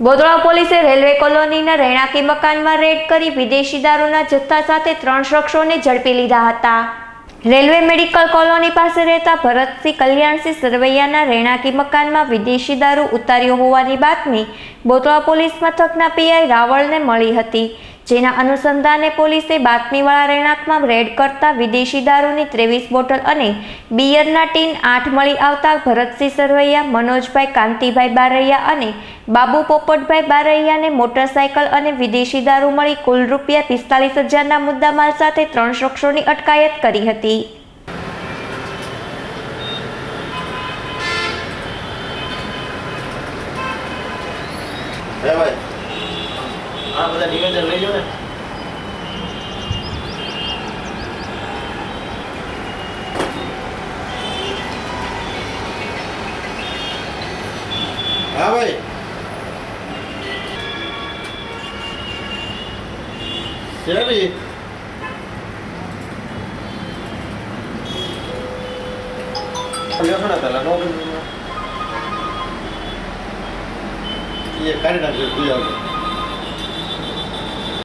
બોદળા પોલીસે રેલવે કોલોનીના રહેણાંકી મકાનમાં રેડ કરી વિદેશી દારૂના જથ્થા સાથે ત્રણ શખ્સોને ઝડપી લીધા હતા. રેલવે મેડિકલ કોલોની પાસે રહેતા ભરતસિંહ કલ્યાણસિંહ સરવૈયાના રહેણાંકી મકાનમાં વિદેશી દારૂ ઉતાર્યો હોવાની બાતમી બોતળા પોલીસ મથકના પીઆઈ રાવળને મળી હતી. જેના અનુસંધાને પોલીસે બાતમીવાળા રહેણાંકમાં રેડ કરતા વિદેશી દારૂની ત્રેવીસ બોટલ અને બિયરના ટીન આઠ મળી આવતા ભરતસિંહ સરવૈયા, મનોજભાઈ કાંતિભાઈ બારૈયા અને બાબુ પોપટભાઈ બારૈયાને મોટરસાયકલ અને વિદેશી દારૂ મળી કુલ રૂપિયા પિસ્તાલીસ હજારના મુદ્દામાલ સાથે ત્રણ શખ્સોની અટકાયત કરી હતી. હે ભાઈ આ બધા નિવેદન લઈ લો ને હા ભાઈ શેરી લ્યો છો ને 也感觉到个不一样。